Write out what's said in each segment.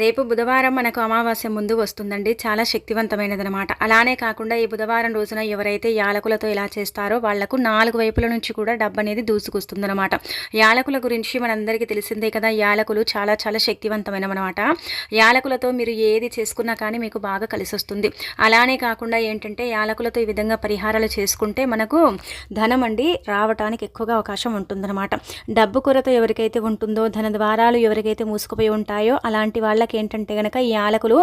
రేపు బుధవారం మనకు అమావాస్య ముందు వస్తుందండి. చాలా శక్తివంతమైనదనమాట అలానే కాకుండా ఈ బుధవారం రోజున ఎవరైతే యాలకులతో ఇలా చేస్తారో వాళ్ళకు నాలుగు వైపుల నుంచి కూడా డబ్బు అనేది దూసుకొస్తుందనమాట యాలకుల గురించి మనందరికీ తెలిసిందే కదా యాలకులు చాలా చాలా శక్తివంతమైనవన్నమాట. యాలకులతో మీరు ఏది చేసుకున్నా కానీ మీకు బాగా కలిసి వస్తుంది అలానే కాకుండా ఏంటంటే యాలకులతో ఈ విధంగా పరిహారాలు చేసుకుంటే మనకు ధనం అండి రావటానికి ఎక్కువగా అవకాశం ఉంటుందన్నమాట. డబ్బు కొరత ఎవరికైతే ఉంటుందో ధన ద్వారాలు ఎవరికైతే మూసుకుపోయి ఉంటాయో అలాంటి వాళ్ళ వాళ్ళకి ఏంటంటే కనుక ఈ యాలకులు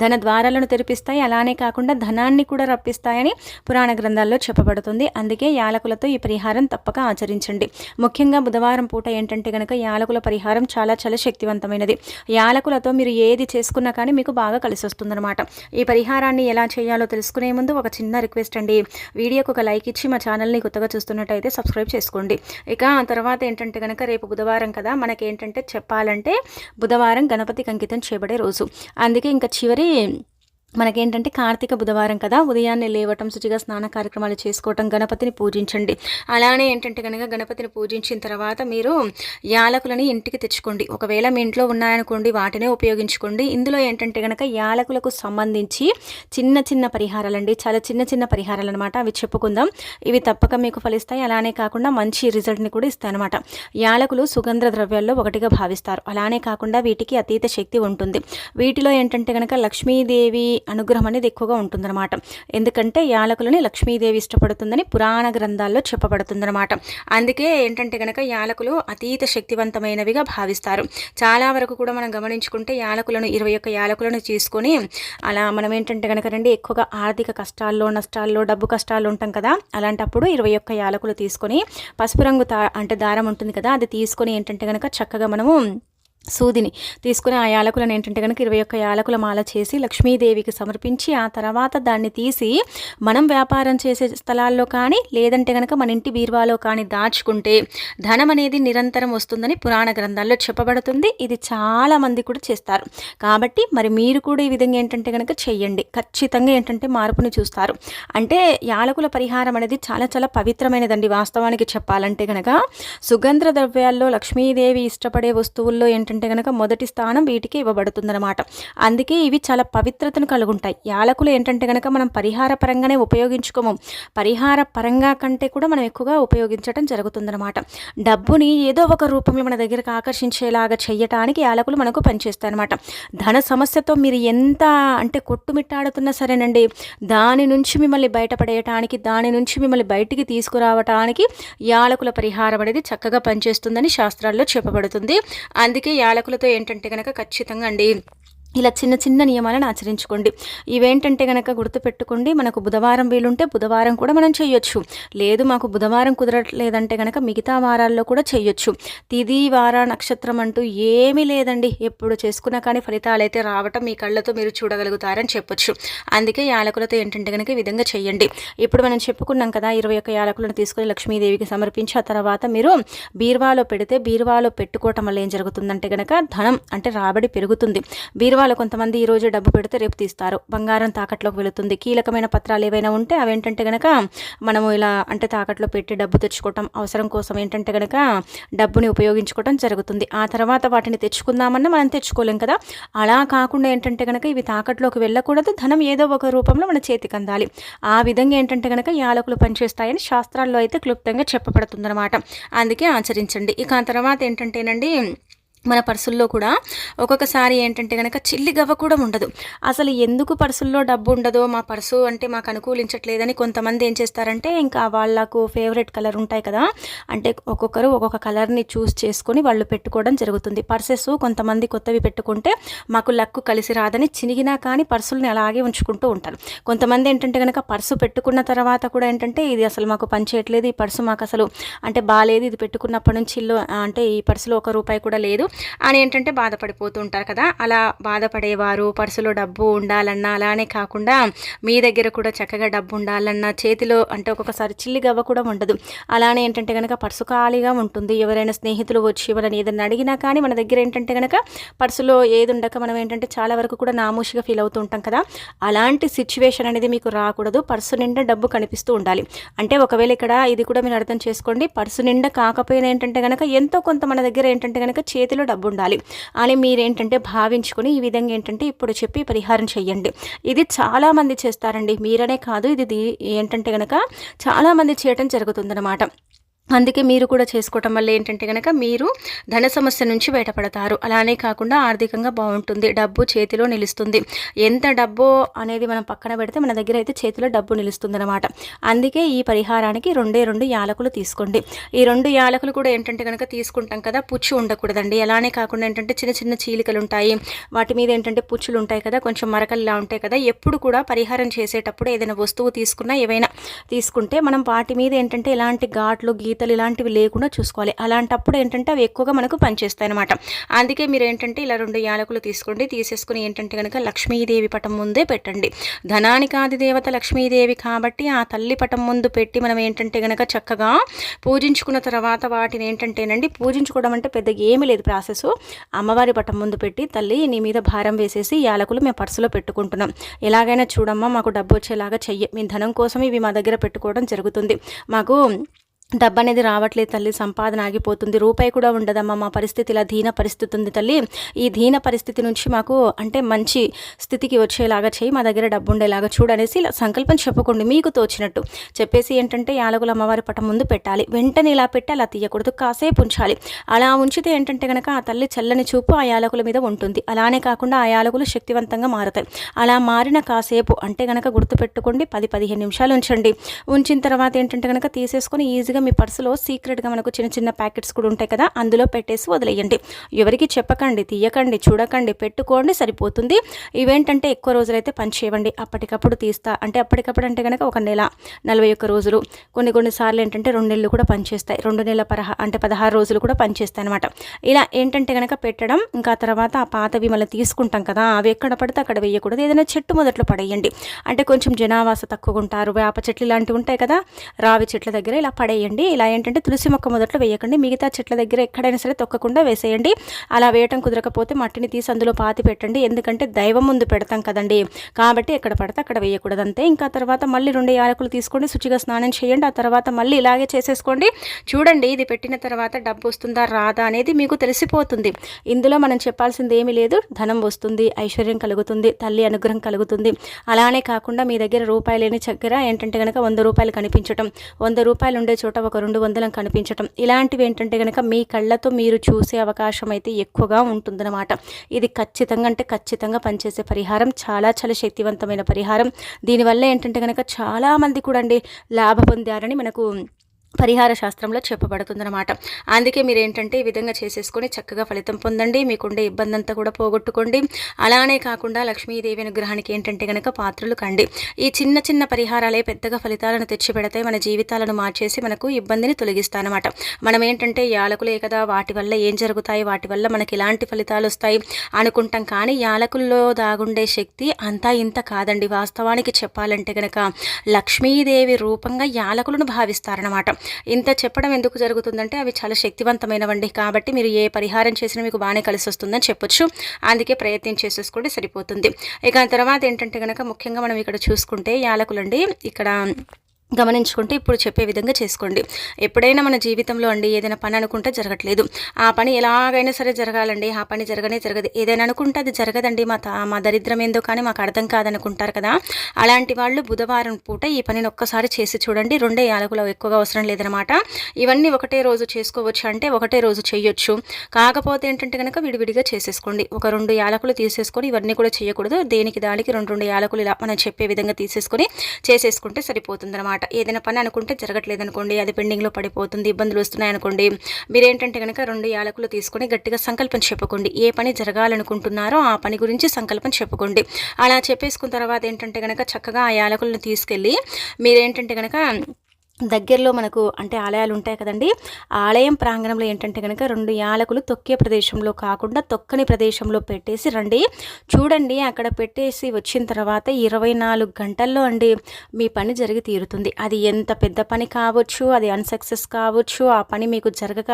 ధన ద్వారాలను తెరిపిస్తాయి. అలానే కాకుండా ధనాన్ని కూడా రప్పిస్తాయని పురాణ గ్రంథాల్లో చెప్పబడుతుంది. అందుకే యాలకులతో ఈ పరిహారం తప్పక ఆచరించండి. ముఖ్యంగా బుధవారం పూట ఏంటంటే కనుక యాలకుల పరిహారం చాలా చాలా శక్తివంతమైనది. యాలకులతో మీరు ఏది చేసుకున్నా కానీ మీకు బాగా కలిసి వస్తుందన్నమాట ఈ పరిహారాన్ని ఎలా చేయాలో తెలుసుకునే ముందు ఒక చిన్న రిక్వెస్ట్ అండి. వీడియోకి ఒక లైక్ ఇచ్చి మా ఛానల్ని కొత్తగా చూస్తున్నట్టయితే సబ్స్క్రైబ్ చేసుకోండి. ఇక తర్వాత ఏంటంటే కనుక రేపు బుధవారం కదా మనకి ఏంటంటే చెప్పాలంటే బుధవారం గణపతికి అంకితం చేయబడే రోజు. అందుకే ఇంకా చివరి మనకేంటంటే కార్తీక బుధవారం కదా ఉదయాన్నే లేవటం శుచిగా స్నాన కార్యక్రమాలు చేసుకోవటం గణపతిని పూజించండి. అలానే ఏంటంటే కనుక గణపతిని పూజించిన తర్వాత మీరు యాలకులని ఇంటికి తెచ్చుకోండి. ఒకవేళ మీ ఇంట్లో ఉన్నాయనుకోండి వాటినే ఉపయోగించుకోండి. ఇందులో ఏంటంటే కనుక యాలకులకు సంబంధించి చిన్న చిన్న పరిహారాలండి. చాలా చిన్న చిన్న పరిహారాలు అనమాట అవి చెప్పుకుందాం. ఇవి తప్పక మీకు ఫలిస్తాయి. అలానే కాకుండా మంచి రిజల్ట్ని కూడా ఇస్తాయి అనమాట యాలకులు సుగంధ ద్రవ్యాల్లో ఒకటిగా భావిస్తారు. అలానే కాకుండా వీటికి అతీత శక్తి ఉంటుంది. వీటిలో ఏంటంటే కనుక లక్ష్మీదేవి అనుగ్రహం అనేది ఎక్కువగా ఉంటుందన్నమాట. ఎందుకంటే యాలకులని లక్ష్మీదేవి ఇష్టపడుతుందని పురాణ గ్రంథాల్లో చెప్పబడుతుందన్నమాట. అందుకే ఏంటంటే కనుక యాలకులు అతీత శక్తివంతమైనవిగా భావిస్తారు. చాలా వరకు కూడా మనం గమనించుకుంటే యాలకులను ఇరవై ఒక్క యాలకులను తీసుకొని అలా మనం ఏంటంటే కనుక రండి ఎక్కువగా ఆర్థిక కష్టాల్లో నష్టాల్లో డబ్బు కష్టాల్లో ఉంటాం కదా. అలాంటప్పుడు ఇరవై ఒక్క యాలకులు తీసుకొని పసుపు రంగు అంటే దారం ఉంటుంది కదా అది తీసుకొని ఏంటంటే కనుక చక్కగా మనము సూదిని తీసుకుని ఆ యాలకులను ఏంటంటే కనుక ఇరవై ఒక్క యాలకుల మాల చేసి లక్ష్మీదేవికి సమర్పించి ఆ తర్వాత దాన్ని తీసి మనం వ్యాపారం చేసే స్థలాల్లో కానీ లేదంటే కనుక మన ఇంటి బీర్వాలో కానీ దాచుకుంటే ధనం అనేది నిరంతరం వస్తుందని పురాణ గ్రంథాల్లో చెప్పబడుతుంది. ఇది చాలామంది కూడా చేస్తారు. కాబట్టి మరి మీరు కూడా ఈ విధంగా ఏంటంటే కనుక చెయ్యండి. ఖచ్చితంగా ఏంటంటే మార్పుని చూస్తారు. అంటే యాలకుల పరిహారం అనేది చాలా చాలా పవిత్రమైనదండి వాస్తవానికి చెప్పాలంటే కనుక సుగంధ ద్రవ్యాల్లో లక్ష్మీదేవి ఇష్టపడే వస్తువుల్లో ఏంటంటే ఏంటంటే కనుక మొదటి స్థానం వీటికి ఇవ్వబడుతుందన్నమాట. అందుకే ఇవి చాలా పవిత్రతను కలుగుంటాయి. యాలకులు ఏంటంటే కనుక మనం పరిహార పరంగానే ఉపయోగించుకోము. పరిహార పరంగా కంటే కూడా మనం ఎక్కువగా ఉపయోగించడం జరుగుతుందన్నమాట. డబ్బుని ఏదో ఒక రూపంలో మన దగ్గరకు ఆకర్షించేలాగా చేయటానికి యాలకులు మనకు పనిచేస్తాయన్నమాట. ధన సమస్యతో మీరు ఎంత అంటే కొట్టుమిట్టాడుతున్నా సరేనండి దాని నుంచి మిమ్మల్ని బయటపడేయటానికి దాని నుంచి మిమ్మల్ని బయటికి తీసుకురావటానికి యాలకుల పరిహారం అనేది చక్కగా పనిచేస్తుందని శాస్త్రాల్లో చెప్పబడుతుంది. అందుకే యాలకులతో ఏంటంటే కనుక ఖచ్చితంగా అండి. ఇలా చిన్న చిన్న నియమాలను ఆచరించుకోండి. ఇవేంటంటే కనుక గుర్తుపెట్టుకోండి మనకు బుధవారం వీలుంటే బుధవారం కూడా మనం చేయొచ్చు. లేదు మాకు బుధవారం కుదరట్లేదంటే కనుక మిగతా వారాల్లో కూడా చేయొచ్చు. తిది వార నక్షత్రం అంటూ ఏమీ లేదండి. ఎప్పుడు చేసుకున్నా కానీ ఫలితాలు అయితే రావటం మీ కళ్ళతో మీరు చూడగలుగుతారని చెప్పొచ్చు. అందుకే యాలకులతో ఏంటంటే కనుక ఈ విధంగా చేయండి. ఇప్పుడు మనం చెప్పుకున్నాం కదా ఇరవై ఒక్క యాలకులను తీసుకొని లక్ష్మీదేవికి సమర్పించి ఆ తర్వాత మీరు బీర్వాలో పెడితే బీర్వాలో పెట్టుకోవటం వల్ల ఏం జరుగుతుందంటే కనుక ధనం అంటే రాబడి పెరుగుతుంది. బీర్వా వాళ్ళు కొంతమంది ఈ రోజు డబ్బు పెడితే రేపు తీస్తారు. బంగారం తాకట్లోకి వెళుతుంది. కీలకమైన పత్రాలు ఏవైనా ఉంటే అవేంటంటే కనుక మనము ఇలా అంటే తాకట్లో పెట్టి డబ్బు తెచ్చుకోవటం అవసరం కోసం ఏంటంటే కనుక డబ్బుని ఉపయోగించుకోవటం జరుగుతుంది. ఆ తర్వాత వాటిని తెచ్చుకుందామన్నా మనం తెచ్చుకోలేం కదా. అలా కాకుండా ఏంటంటే కనుక ఇవి తాకట్లోకి వెళ్ళకూడదు. ధనం ఏదో ఒక రూపంలో మన చేతికి అందాలి. ఆ విధంగా ఏంటంటే కనుక యాలకులు పనిచేస్తాయని శాస్త్రాల్లో అయితే క్లుప్తంగా చెప్పబడుతుందన్నమాట. అందుకే ఆచరించండి. ఇక ఆ తర్వాత ఏంటంటేనండి మన పర్సుల్లో కూడా ఒక్కొక్కసారి ఏంటంటే కనుక చిల్లి గవ్వ కూడా ఉండదు. అసలు ఎందుకు పర్సుల్లో డబ్బు ఉండదో మా పర్సు అంటే మాకు అనుకూలించట్లేదని కొంతమంది ఏం చేస్తారంటే ఇంకా వాళ్ళకు ఫేవరెట్ కలర్ ఉంటాయి కదా అంటే ఒక్కొక్కరు ఒక్కొక్క కలర్ని చూస్ చేసుకొని వాళ్ళు పెట్టుకోవడం జరుగుతుంది. పర్సెస్ కొంతమంది కొత్తవి పెట్టుకుంటే మాకు లక్కు కలిసి రాదని చినిగినా కానీ పర్సుల్ని అలాగే ఉంచుకుంటూ ఉంటారు. కొంతమంది ఏంటంటే కనుక పర్సు పెట్టుకున్న తర్వాత కూడా ఏంటంటే ఇది అసలు మాకు పనిచేయట్లేదు ఈ పర్సు మాకు అసలు అంటే బాగాలేదు ఇది పెట్టుకున్నప్పటి నుంచి అంటే ఈ పర్సులో ఒక రూపాయి కూడా లేదు అని ఏంటంటే బాధపడిపోతూ ఉంటారు కదా. అలా బాధపడేవారు పర్సులో డబ్బు ఉండాలన్నా అలానే కాకుండా మీ దగ్గర కూడా చక్కగా డబ్బు ఉండాలన్నా చేతిలో అంటే ఒక్కొక్కసారి చిల్లి గవ్వ కూడా ఉండదు. అలానే ఏంటంటే కనుక పర్సు ఖాళీగా ఉంటుంది. ఎవరైనా స్నేహితులు వచ్చి వాళ్ళని ఏదైనా అడిగినా కానీ మన దగ్గర ఏంటంటే కనుక పర్సులో ఏది ఉండక మనం ఏంటంటే చాలా వరకు కూడా నామూషిగా ఫీల్ అవుతూ ఉంటాం కదా. అలాంటి సిచ్యువేషన్ అనేది మీకు రాకూడదు. పర్సు నిండా డబ్బు కనిపిస్తూ ఉండాలి. అంటే ఒకవేళ ఇక్కడ ఇది కూడా మీరు అర్థం చేసుకోండి. పర్సు నిండా కాకపోయినా ఏంటంటే కనుక ఎంతో కొంత మన దగ్గర ఏంటంటే కనుక చేతిలో చేతిలో డబ్బు ఉండాలి అని మీరేంటంటే భావించుకొని ఈ విధంగా ఏంటంటే ఇప్పుడు చెప్పి పరిహారం చెయ్యండి. ఇది చాలామంది చేస్తారండి. మీరనే కాదు. ఇది ఏంటంటే కనుక చాలామంది చేయటం జరుగుతుందన్నమాట. అందుకే మీరు కూడా చేసుకోవటం వల్ల ఏంటంటే కనుక మీరు ధన సమస్య నుంచి బయటపడతారు. అలానే కాకుండా ఆర్థికంగా బాగుంటుంది. డబ్బు చేతిలో నిలుస్తుంది. ఎంత డబ్బు అనేది మనం పక్కన పెడితే మన దగ్గర అయితే చేతిలో డబ్బు నిలుస్తుంది అనమాట అందుకే ఈ పరిహారానికి రెండే రెండు యాలకులు తీసుకోండి. ఈ రెండు యాలకులు కూడా ఏంటంటే కనుక తీసుకుంటాం కదా పుచ్చు ఉండకూడదండి. అలానే కాకుండా ఏంటంటే చిన్న చిన్న చీలికలు ఉంటాయి వాటి మీద ఏంటంటే పుచ్చులు ఉంటాయి కదా కొంచెం మరకల్లా ఉంటాయి కదా. ఎప్పుడు కూడా పరిహారం చేసేటప్పుడు ఏదైనా వస్తువు తీసుకున్నా ఏవైనా తీసుకుంటే మనం వాటి మీద ఏంటంటే ఎలాంటి ఘాట్లు గీ గీతలు ఇలాంటివి లేకుండా చూసుకోవాలి. అలాంటప్పుడు ఏంటంటే అవి ఎక్కువగా మనకు పనిచేస్తాయి అనమాట అందుకే మీరు ఏంటంటే ఇలా రెండు యాలకులు తీసుకోండి. తీసేసుకుని ఏంటంటే కనుక లక్ష్మీదేవి పటం ముందే పెట్టండి. ధనానికి ఆది దేవత లక్ష్మీదేవి కాబట్టి ఆ తల్లి పటం ముందు పెట్టి మనం ఏంటంటే కనుక చక్కగా పూజించుకున్న తర్వాత వాటిని ఏంటంటేనండి పూజించుకోవడం అంటే పెద్దగా ఏమీ లేదు ప్రాసెస్. అమ్మవారి పటం ముందు పెట్టి తల్లి నీ మీద భారం వేసేసి యాలకులు మేము పర్సులో పెట్టుకుంటున్నాం. ఎలాగైనా చూడమ్మా మాకు డబ్బు వచ్చేలాగా చెయ్యి. మీ ధనం కోసం ఇవి మా దగ్గర పెట్టుకోవడం జరుగుతుంది. మాకు డబ్బు అనేది రావట్లేదు తల్లి సంపాదన ఆగిపోతుంది. రూపాయి కూడా ఉండదమ్మా మా పరిస్థితి ఇలా దీన పరిస్థితి ఉంది తల్లి. ఈ దీన పరిస్థితి నుంచి మాకు అంటే మంచి స్థితికి వచ్చేలాగా చేయి మా దగ్గర డబ్బు ఉండేలాగా చూడనేసి ఇలా సంకల్పం చెప్పుకోండి మీకు తోచినట్టు. చెప్పేసి ఏంటంటే యాలకుల అమ్మవారి పటం ముందు పెట్టాలి. వెంటనే ఇలా పెట్టి అలా తీయకూడదు కాసేపు ఉంచాలి. అలా ఉంచితే ఏంటంటే కనుక ఆ తల్లి చల్లని చూపు ఆ యాలకుల మీద ఉంటుంది. అలానే కాకుండా ఆ యాలకులు శక్తివంతంగా మారుతాయి. అలా మారిన కాసేపు అంటే కనుక గుర్తుపెట్టుకోండి పది పదిహేను నిమిషాలు ఉంచండి. ఉంచిన తర్వాత ఏంటంటే కనుక తీసేసుకొని ఈజీగా మీ పర్సులో సీక్రెట్గా మనకు చిన్న చిన్న ప్యాకెట్స్ కూడా ఉంటాయి కదా అందులో పెట్టేసి వదిలేయండి. ఎవరికి చెప్పకండి తీయకండి చూడకండి పెట్టుకోండి సరిపోతుంది. ఇవేంటంటే ఎక్కువ రోజులైతే పని చేయవండి. అప్పటికప్పుడు తీస్తా. అంటే అప్పటికప్పుడు అంటే కనుక ఒక నెల నలభై ఒక్క రోజులు. కొన్ని కొన్నిసార్లు ఏంటంటే రెండు నెలలు కూడా పనిచేస్తాయి రెండు నెలల పరహా అంటే పదహారు రోజులు కూడా పనిచేస్తాయి అనమాట ఇలా ఏంటంటే కనుక పెట్టడం ఇంకా తర్వాత ఆ పాతవి మళ్ళీ తీసుకుంటాం కదా అవి ఎక్కడ పడితే అక్కడ వేయకూడదు. ఏదైనా చెట్టు మొదట్లో పడేయండి. అంటే కొంచెం జనావాస తక్కువ ఉంటారు. వేప చెట్లు ఇలాంటివి ఉంటాయి కదా రావి చెట్ల దగ్గర ఇలా పడేయండి. వేసేయండి. ఇలా ఏంటంటే తులసి మొక్క మొదట్లో వేయకండి. మిగతా చెట్ల దగ్గర ఎక్కడైనా సరే తొక్కకుండా వేసేయండి. అలా వేయటం కుదరకపోతే మట్టిని తీసి అందులో పాతి పెట్టండి. ఎందుకంటే దైవం ముందు పెడతాం కదండి. కాబట్టి ఎక్కడ పడితే అక్కడ వేయకూడదు అంతే. ఇంకా తర్వాత మళ్ళీ రెండు యాలకులు తీసుకోండి. శుచిగా స్నానం చేయండి. ఆ తర్వాత మళ్ళీ ఇలాగే చేసేసుకోండి. చూడండి ఇది పెట్టిన తర్వాత డబ్బు వస్తుందా రాదా అనేది మీకు తెలిసిపోతుంది. ఇందులో మనం చెప్పాల్సింది ఏమీ లేదు. ధనం వస్తుంది ఐశ్వర్యం కలుగుతుంది తల్లి అనుగ్రహం కలుగుతుంది. అలానే కాకుండా మీ దగ్గర రూపాయలు లేని చక్కెర ఏంటంటే కనుక వంద రూపాయలు కనిపించటం వంద రూపాయలు ఉండే చోట ఒక రెండు వందలం కనిపించటం. ఇలాంటివి ఏంటంటే కనుక మీ కళ్ళతో మీరు చూసే అవకాశం అయితే ఎక్కువగా ఉంటుందన్నమాట. ఇది ఖచ్చితంగా అంటే ఖచ్చితంగా పనిచేసే పరిహారం. చాలా చాలా శక్తివంతమైన పరిహారం. దీనివల్ల ఏంటంటే కనుక చాలామంది కూడా అండి లాభ పొందారని మనకు పరిహార శాస్త్రంలో చెప్పబడుతుందన్నమాట. అందుకే మీరు ఏంటంటే ఈ విధంగా చేసేసుకొని చక్కగా ఫలితం పొందండి. మీకుండే ఇబ్బంది అంతా కూడా పోగొట్టుకోండి. అలానే కాకుండా లక్ష్మీదేవి అనుగ్రహానికి ఏంటంటే కనుక పాత్రలు కండి. ఈ చిన్న చిన్న పరిహారాలే పెద్దగా ఫలితాలను తెచ్చిపెడతాయి. మన జీవితాలను మార్చేసి మనకు ఇబ్బందిని తొలగిస్తానమాట మనం ఏంటంటే యాలకులే కదా వాటి వల్ల ఏం జరుగుతాయి? వాటి వల్ల మనకి ఎలాంటి ఫలితాలు వస్తాయి? అనుకుంటాం కానీ యాలకుల్లో దాగుండే శక్తి అంతా ఇంత కాదండి. వాస్తవానికి చెప్పాలంటే కనుక లక్ష్మీదేవి రూపంగా యాలకులను భావిస్తారనమాట ఇంత చెప్పడం ఎందుకు జరుగుతుందంటే అవి చాలా శక్తివంతమైనవండి. కాబట్టి మీరు ఏ పరిహారం చేసినా మీకు బాగానే కలిసి వస్తుందని చెప్పొచ్చు. అందుకే ప్రయత్నం చేసేసుకోండి సరిపోతుంది. ఇక తర్వాత ఏంటంటే కనుక ముఖ్యంగా మనం ఇక్కడ చూసుకుంటే యాలకులండి. ఇక్కడ గమనించుకుంటే ఇప్పుడు చెప్పే విధంగా చేసుకోండి. ఎప్పుడైనా మన జీవితంలో అండి ఏదైనా పని అనుకుంటే జరగట్లేదు. ఆ పని ఎలాగైనా సరే జరగాలండి. ఆ పని జరగనే జరగదు. ఏదైనా అనుకుంటే అది జరగదండి. మా మా దరిద్రం ఏందో కానీ మాకు అర్థం కాదనుకుంటారు కదా. అలాంటి వాళ్ళు బుధవారం పూట ఈ పనిని ఒక్కసారి చేసి చూడండి. రెండే యాలకులు ఎక్కువగా అవసరం లేదనమాట. ఇవన్నీ ఒకటే రోజు చేసుకోవచ్చు అంటే ఒకటే రోజు చేయొచ్చు. కాకపోతే ఏంటంటే కనుక విడివిడిగా చేసేసుకోండి. ఒక రెండు యాలకులు తీసేసుకొని ఇవన్నీ కూడా చేయకూడదు. దేనికి దానికి రెండు రెండు యాలకులు ఇలా మనం చెప్పే విధంగా తీసేసుకొని చేసేసుకుంటే సరిపోతుంది అనమాట. ఏదైనా పని అనుకుంటే జరగట్లేదు అనుకోండి అది పెండింగ్లో పడిపోతుంది ఇబ్బందులు వస్తున్నాయి అనుకోండి మీరేంటంటే కనుక రెండు యాలకులు తీసుకొని గట్టిగా సంకల్పం చెప్పుకోండి. ఏ పని జరగాలనుకుంటున్నారో ఆ పని గురించి సంకల్పం చెప్పుకోండి. అలా చెప్పేసుకున్న తర్వాత ఏంటంటే కనుక చక్కగా ఆ యాలకులను తీసుకెళ్ళి మీరేంటంటే కనుక దగ్గరలో మనకు అంటే ఆలయాలు ఉంటాయి కదండి. ఆలయం ప్రాంగణంలో ఏంటంటే కనుక రెండు యాలకులు తొక్కే ప్రదేశంలో కాకుండా తొక్కని ప్రదేశంలో పెట్టేసి రండి. చూడండి అక్కడ పెట్టేసి వచ్చిన తర్వాత ఇరవై నాలుగు గంటల్లో అండి మీ పని జరిగి తీరుతుంది. అది ఎంత పెద్ద పని కావచ్చు అది అన్సక్సెస్ కావచ్చు ఆ పని మీకు జరగక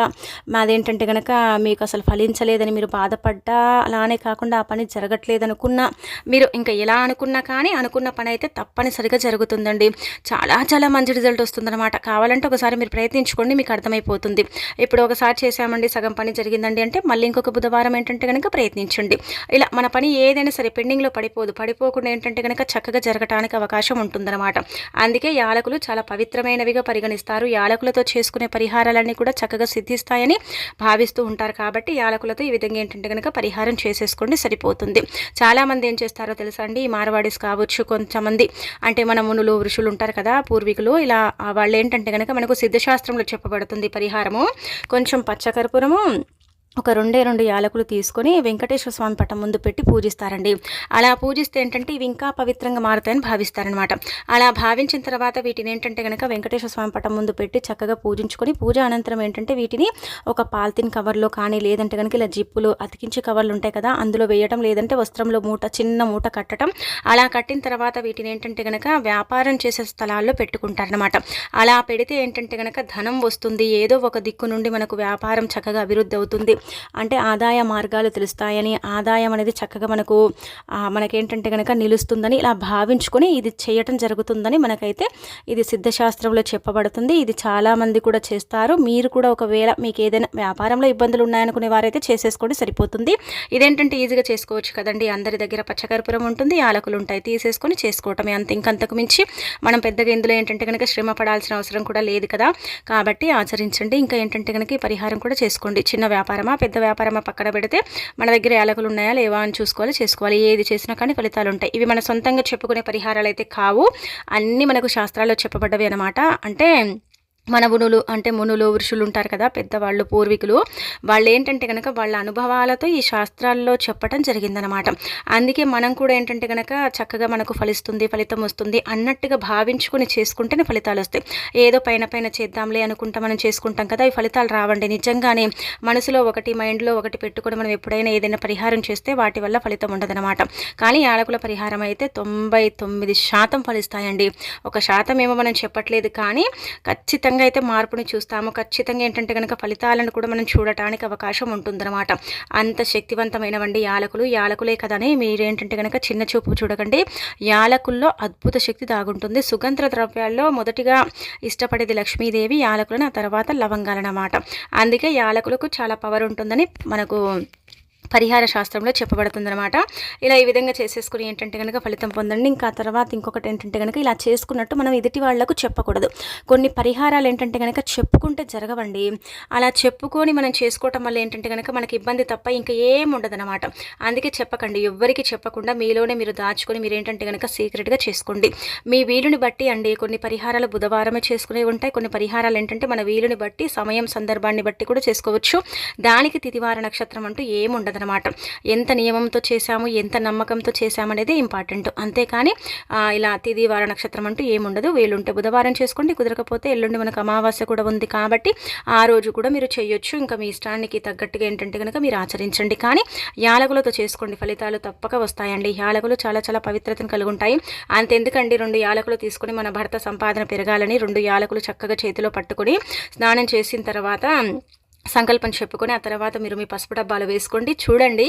మాదేంటంటే కనుక మీకు అసలు ఫలించలేదని మీరు బాధపడ్డా అలానే కాకుండా ఆ పని జరగట్లేదు అనుకున్నా మీరు ఇంకా ఎలా అనుకున్నా కానీ అనుకున్న పని అయితే తప్పనిసరిగా జరుగుతుందండి. చాలా చాలా మంచి రిజల్ట్ వస్తుంది అనమాట కావాలంటే ఒకసారి మీరు ప్రయత్నించుకోండి మీకు అర్థమైపోతుంది. ఇప్పుడు ఒకసారి చేసామండి సగం పని జరిగిందండి అంటే మళ్ళీ ఇంకొక బుధవారం ఏంటంటే కనుక ప్రయత్నించండి. ఇలా మన పని ఏదైనా సరే పెండింగ్లో పడిపోదు. పడిపోకుండా ఏంటంటే కనుక చక్కగా జరగటానికి అవకాశం ఉంటుందన్నమాట. అందుకే యాలకులు చాలా పవిత్రమైనవిగా పరిగణిస్తారు. యాలకులతో చేసుకునే పరిహారాలన్నీ కూడా చక్కగా సిద్ధిస్తాయని భావిస్తూ ఉంటారు. కాబట్టి యాలకులతో ఈ విధంగా ఏంటంటే కనుక పరిహారం చేసేసుకోండి సరిపోతుంది. చాలామంది ఏం చేస్తారో తెలుసా అండి? ఈ మార్వాడీస్ కావచ్చు కొంతమంది. అంటే మన మునులు ఋషులు ఉంటారు కదా పూర్వీకులు ఇలా ఏంటంటే కనుక మనకు సిద్ధశాస్త్రంలో చెప్పబడుతుంది పరిహారము. కొంచెం పచ్చకర్పూరము ఒక రెండే రెండు యాలకులు తీసుకొని వెంకటేశ్వర స్వామి పటం ముందు పెట్టి పూజిస్తారండి. అలా పూజిస్తే ఏంటంటే ఇవి ఇంకా పవిత్రంగా మారుతాయని భావిస్తారనమాట అలా భావించిన తర్వాత వీటిని ఏంటంటే కనుక వెంకటేశ్వర స్వామి పటం ముందు పెట్టి చక్కగా పూజించుకొని పూజ అనంతరం ఏంటంటే వీటిని ఒక పాలిథిన్ కవర్లో కానీ లేదంటే కనుక ఇలా జిప్పులు అతికించి కవర్లు ఉంటాయి కదా అందులో వేయటం లేదంటే వస్త్రంలో మూట చిన్న మూట కట్టడం అలా కట్టిన తర్వాత వీటిని ఏంటంటే కనుక వ్యాపారం చేసే స్థలాల్లో పెట్టుకుంటారనమాట అలా పెడితే ఏంటంటే కనుక ధనం వస్తుంది. ఏదో ఒక దిక్కు నుండి మనకు వ్యాపారం చక్కగా అభివృద్ధి అవుతుంది. అంటే ఆదాయ మార్గాలు తెలుస్తాయని ఆదాయం అనేది చక్కగా మనకు మనకేంటంటే కనుక నిలుస్తుందని ఇలా భావించుకొని ఇది చేయటం జరుగుతుందని మనకైతే ఇది సిద్ధశాస్త్రంలో చెప్పబడుతుంది. ఇది చాలామంది కూడా చేస్తారు. మీరు కూడా ఒకవేళ మీకు ఏదైనా వ్యాపారంలో ఇబ్బందులు ఉన్నాయనుకునే వారైతే చేసేసుకోండి సరిపోతుంది. ఇదేంటంటే ఈజీగా చేసుకోవచ్చు కదండి. అందరి దగ్గర పచ్చకర్పూరం ఉంటుంది ఆలకులు ఉంటాయి తీసేసుకొని చేసుకోవటమే అంత. ఇంకంతకు మించి మనం పెద్దగా ఇందులో ఏంటంటే కనుక శ్రమ పడాల్సిన అవసరం కూడా లేదు కదా. కాబట్టి ఆచరించండి. ఇంకా ఏంటంటే కనుక పరిహారం కూడా చేసుకోండి. చిన్న వ్యాపారమా పెద్ద వ్యాపారమా పక్కన పెడితే మన దగ్గర యాలకులు ఉన్నాయా లేవా అని చూసుకోవాలి చేసుకోవాలి. ఏది చేసినా కానీ ఫలితాలు ఉంటాయి. ఇవి మన సొంతంగా చెప్పుకునే పరిహారాలు అయితే కావు. అన్నీ మనకు శాస్త్రాల్లో చెప్పబడ్డవి అనమాట అంటే మన మునులు అంటే మునులు ఋషులు ఉంటారు కదా పెద్దవాళ్ళు పూర్వీకులు. వాళ్ళు ఏంటంటే కనుక వాళ్ళ అనుభవాలతో ఈ శాస్త్రాల్లో చెప్పడం జరిగిందనమాట. అందుకే మనం కూడా ఏంటంటే కనుక చక్కగా మనకు ఫలిస్తుంది ఫలితం వస్తుంది అన్నట్టుగా భావించుకొని చేసుకుంటేనే ఫలితాలు వస్తాయి. ఏదో పైన పైన చేద్దాంలే అనుకుంటా మనం చేసుకుంటాం కదా ఈ ఫలితాలు రావండి. నిజంగానే మనసులో ఒకటి మైండ్లో ఒకటి పెట్టుకొని మనం ఎప్పుడైనా ఏదైనా పరిహారం చేస్తే వాటి వల్ల ఫలితం ఉండదనమాట. కానీ యాలకుల పరిహారం అయితే తొంభై తొమ్మిది శాతం ఫలిస్తాయండి. ఒక శాతం ఏమో మనం చెప్పట్లేదు కానీ ఖచ్చితంగా విధంగా అయితే మార్పుని చూస్తాము. ఖచ్చితంగా ఏంటంటే కనుక ఫలితాలను కూడా మనం చూడటానికి అవకాశం ఉంటుందన్నమాట. అంత శక్తివంతమైనవండి యాలకులు. యాలకులే కదని మీరేంటంటే కనుక చిన్న చూపు చూడకండి. యాలకుల్లో అద్భుత శక్తి దాగుంటుంది. సుగంధ ద్రవ్యాల్లో మొదటిగా ఇష్టపడేది లక్ష్మీదేవి యాలకులను ఆ తర్వాత లవంగాలన్నమాట. అందుకే యాలకులకు చాలా పవర్ ఉంటుందని మనకు పరిహార శాస్త్రంలో చెప్పబడుతుందన్నమాట. ఇలా ఈ విధంగా చేసేసుకుని ఏంటంటే కనుక ఫలితం పొందండి. ఇంకా తర్వాత ఇంకొకటి ఏంటంటే కనుక ఇలా చేసుకున్నట్టు మనం ఎదుటి వాళ్ళకు చెప్పకూడదు. కొన్ని పరిహారాలు ఏంటంటే కనుక చెప్పుకుంటే జరగవండి. అలా చెప్పుకొని మనం చేసుకోవటం వల్ల ఏంటంటే కనుక మనకి ఇబ్బంది తప్ప ఇంకా ఏం ఉండదన్నమాట. అందుకే చెప్పకండి. ఎవ్వరికి చెప్పకుండా మీలోనే మీరు దాచుకొని మీరు ఏంటంటే కనుక సీక్రెట్గా చేసుకోండి. మీ వీలుని బట్టి అండి. కొన్ని పరిహారాలు బుధవారమే చేసుకునే ఉంటాయి. కొన్ని పరిహారాలు ఏంటంటే మన వీలుని బట్టి సమయం సందర్భాన్ని బట్టి కూడా చేసుకోవచ్చు. దానికి తితివార నక్షత్రం అంటూ ఏముండదు కాదనమాట ఎంత నియమంతో చేశాము ఎంత నమ్మకంతో చేశామనేది ఇంపార్టెంట్ అంతేకాని ఇలా తిది వార నక్షత్రం అంటూ ఏముండదు. వీలుంటే బుధవారం చేసుకోండి కుదరకపోతే ఎల్లుండి మనకు అమావాస్య కూడా ఉంది కాబట్టి ఆ రోజు కూడా మీరు చేయొచ్చు. ఇంకా మీ ఇష్టానికి తగ్గట్టుగా ఏంటంటే కనుక మీరు ఆచరించండి. కానీ యాలకులతో చేసుకోండి. ఫలితాలు తప్పక వస్తాయండి. యాలకులు చాలా చాలా పవిత్రతను కలిగి ఉంటాయి అంతెందుకండి రెండు యాలకులు తీసుకుని మన భర్త సంపాదన పెరగాలని రెండు యాలకులు చక్కగా చేతిలో పట్టుకొని స్నానం చేసిన తర్వాత సంకల్పం చెప్పుకొని ఆ తర్వాత మీరు మీ పసుపు డబ్బాలు వేసుకోండి. చూడండి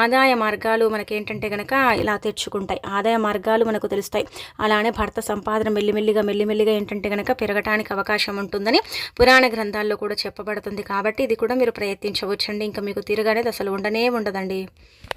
ఆదాయ మార్గాలు మనకేంటంటే కనుక ఇలా తెచ్చుకుంటాయి ఆదాయ మార్గాలు మనకు తెలుస్తాయి. అలానే భర్త సంపాదన మెల్లిమెల్లిగా మెల్లిమెల్లిగా ఏంటంటే కనుక పెరగటానికి అవకాశం ఉంటుందని పురాణ గ్రంథాల్లో కూడా చెప్పబడుతుంది. కాబట్టి ఇది కూడా మీరు ప్రయత్నించవచ్చండి. ఇంకా మీకు తిరగనేది అసలు ఉండనే ఉండదండి.